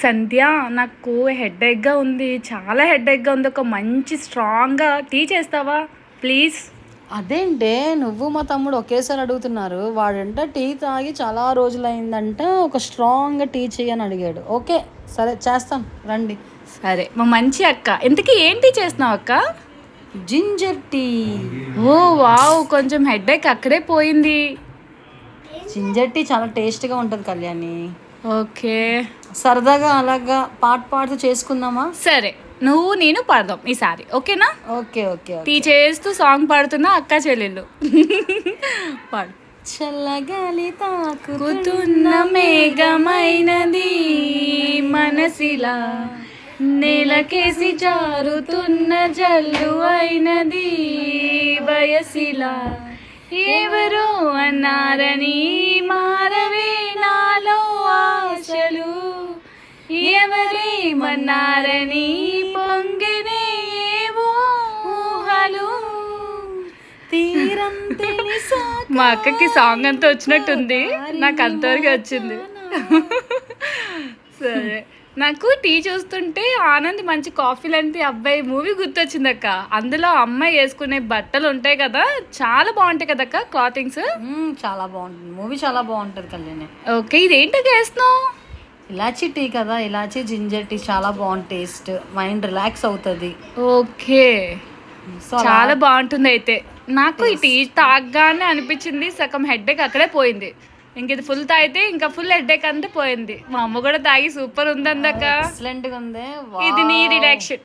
సంధ్య నాకు హెడేక్గా ఉంది. చాలా హెడేక్గా ఉంది. ఒక మంచి స్ట్రాంగ్గా టీ చేస్తావా? ప్లీజ్ అదేంటే నువ్వు మా తమ్ముడు ఒకేసారి అడుగుతున్నారు. వాడంట టీ తాగి చాలా రోజులైందంట. ఒక స్ట్రాంగ్ టీ చేయని అడిగాడు. ఓకే సరే చేస్తాం రండి. సరే మా మంచి అక్క. ఇంతకీ ఏం టీ చేస్తున్నావు అక్క? Ginger tea. ఓ వావ్ కొంచెం హెడేక్ అక్కడే పోయింది. జింజర్ టీ చాలా టేస్ట్గా ఉంటుంది కళ్యాణి. ఓకే. సరదాగా అలాగా పాట పాడుతూ చేసుకుందామా? సరే నువ్వు నేను పాడదాం ఈసారి ఓకేనా? ఓకే ఓకే టీ చేస్తూ సాంగ్ పాడుతున్నా అక్క చెల్లెళ్ళు. పాడు. చల్లగాలి తాకు కుతున్న మేఘమైనది మనసిలా నేలకేసి జారుతున్న జల్లు అయినది వయసిలా. ఎవరో అన్నారని ఎవరేమన్నారని పొంగినే ఏవో ఊహలు. మా అక్కకి సాంగ్ అంతా వచ్చినట్టుంది. నాకు అంతవరకు వచ్చింది. సరే. నాకు టీ చూస్తుంటే ఆనంద్ మంచి కాఫీ లాంటి అబ్బాయి మూవీ గుర్తొచ్చింది అక్క అందులో అమ్మాయి వేసుకునే బట్టలు ఉంటాయి కదా చాలా బాగుంటాయి కదా అక్క క్లాతింగ్స్ చాలా బాగుంటుంది. మూవీ చాలా బాగుంటుంది కళ్యాణి. ఓకే ఇదేంటో వేస్తున్నావు? ఇలాచీ టీ కదా ఇలాచీ జింజర్ టీ చాలా బాగుంది టేస్ట్. మైండ్ రిలాక్స్ అవుతుంది. ఓకే. చాలా బాగుంటుంది అయితే. నాకు ఈ టీ తాగగానే అనిపించింది సగం హెడ్ఏక్ అక్కడే పోయింది. ఇంక ఇది ఫుల్ తాగితే ఇంకా ఫుల్ హెడ్ఏక్ అంతా పోయింది. మా అమ్మ కూడా తాగి సూపర్ ఉందందక్క. ఎక్సలెంట్గా ఉంది. ఇది నీ రిలాక్షన్